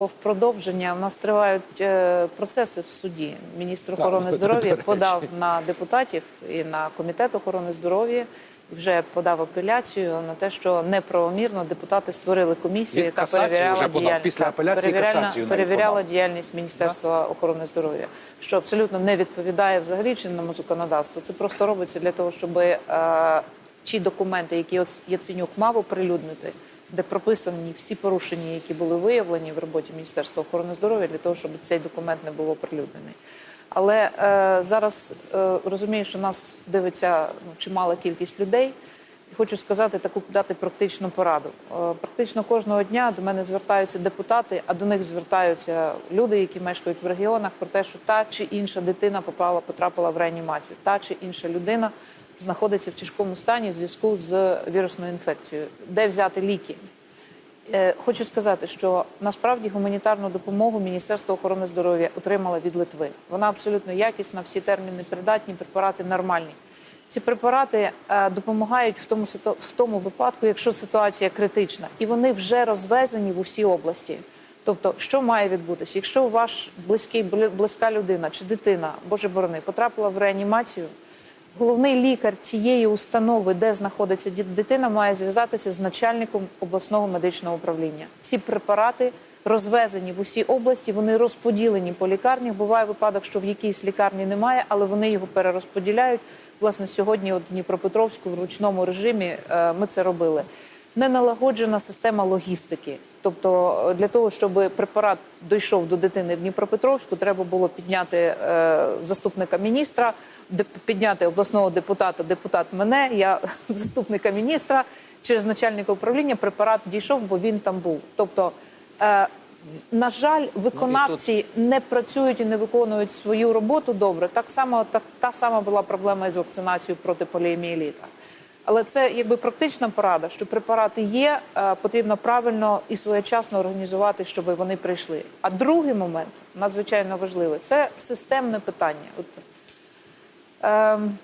В продовження у нас тривають е, процеси в суді. Міністр охорони здоров'я подав на депутатів і на комітет охорони здоров'я. Вже подав апеляцію на те, що неправомірно депутати створили комісію, яка перевіряла діяльність Після апеляції перевіряла- перевіряла діяльність Міністерства охорони здоров'я, що абсолютно не відповідає взагалі чинному законодавству. Це просто робиться для того, щоб е, ті документи, які Яценюк мав оприлюднити, де прописані всі порушення, які були виявлені в роботі Міністерства охорони здоров'я, для того, щоб цей документ не був оприлюднений. Але е, зараз е, розумію, що нас дивиться ну, чимала кількість людей. І хочу сказати таку дати практичну пораду. Е, Практично кожного дня до мене звертаються депутати, а до них звертаються люди, які мешкають в регіонах, про те, що та чи інша дитина попала, потрапила в реанімацію, та чи інша людина знаходиться в тяжкому стані в зв'язку з вірусною інфекцією. Де взяти ліки? Е, Хочу сказати, що насправді гуманітарну допомогу Міністерство охорони здоров'я отримало від Литви. Вона абсолютно якісна, всі терміни придатні, препарати нормальні. Ці препарати е, допомагають в тому, в тому випадку, якщо ситуація критична, і вони вже розвезені в усі області. Тобто, що має відбутися? Якщо ваш близький бли- близька людина чи дитина, Боже борони, потрапила в реанімацію, Головний лікар цієї установи, де знаходиться дитина, має зв'язатися з начальником обласного медичного управління. Ці препарати розвезені в усі області, вони розподілені по лікарнях. Буває випадок, що в якійсь лікарні немає, але вони його перерозподіляють. Власне, сьогодні, от в Дніпропетровську, в ручному режимі е, ми це робили. Не налагоджена система логістики. Тобто, е, для того, щоб препарат дійшов до дитини в Дніпропетровську, треба було підняти е, заступника міністра, деп- підняти обласного депутата, депутат мене, я заступника міністра. Через начальника управління препарат дійшов, бо він там був. Тобто, е, на жаль, виконавці не працюють і не виконують свою роботу добре. Так само та, та сама була проблема із вакцинацією проти поліомієліта. Але це якби практична порада, що препарати є, е, потрібно правильно і своєчасно організувати, щоб вони прийшли. А другий момент надзвичайно важливий це системне питання. От, ем,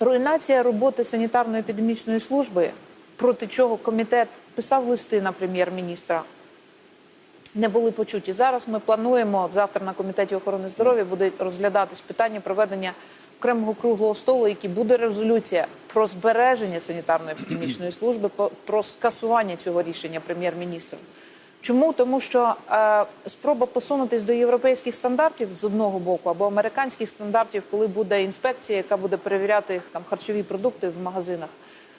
руйнація роботи санітарно-епідемічної служби, проти чого комітет писав листи на прем'єр-міністра, не були почуті. Зараз ми плануємо завтра на комітеті охорони здоров'я буде розглядатись питання проведення окремого круглого столу, який буде резолюція про збереження санітарно-епідемічної служби, про скасування цього рішення прем'єр-міністром. Чому? Тому що е, спроба посунутись до європейських стандартів з одного боку або американських стандартів, коли буде інспекція, яка буде перевіряти там харчові продукти в магазинах.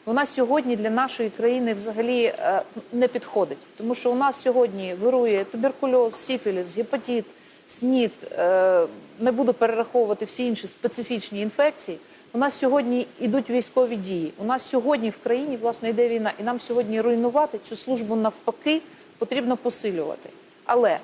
Вона сьогодні для нашої країни взагалі е, не підходить, тому що у нас сьогодні вирує туберкульоз, сіфіліс, гепатит, СНІД, е, не буду перераховувати всі інші специфічні інфекції. У нас сьогодні йдуть військові дії. У нас сьогодні в країні власне йде війна, і нам сьогодні руйнувати цю службу навпаки потрібно посилювати. Але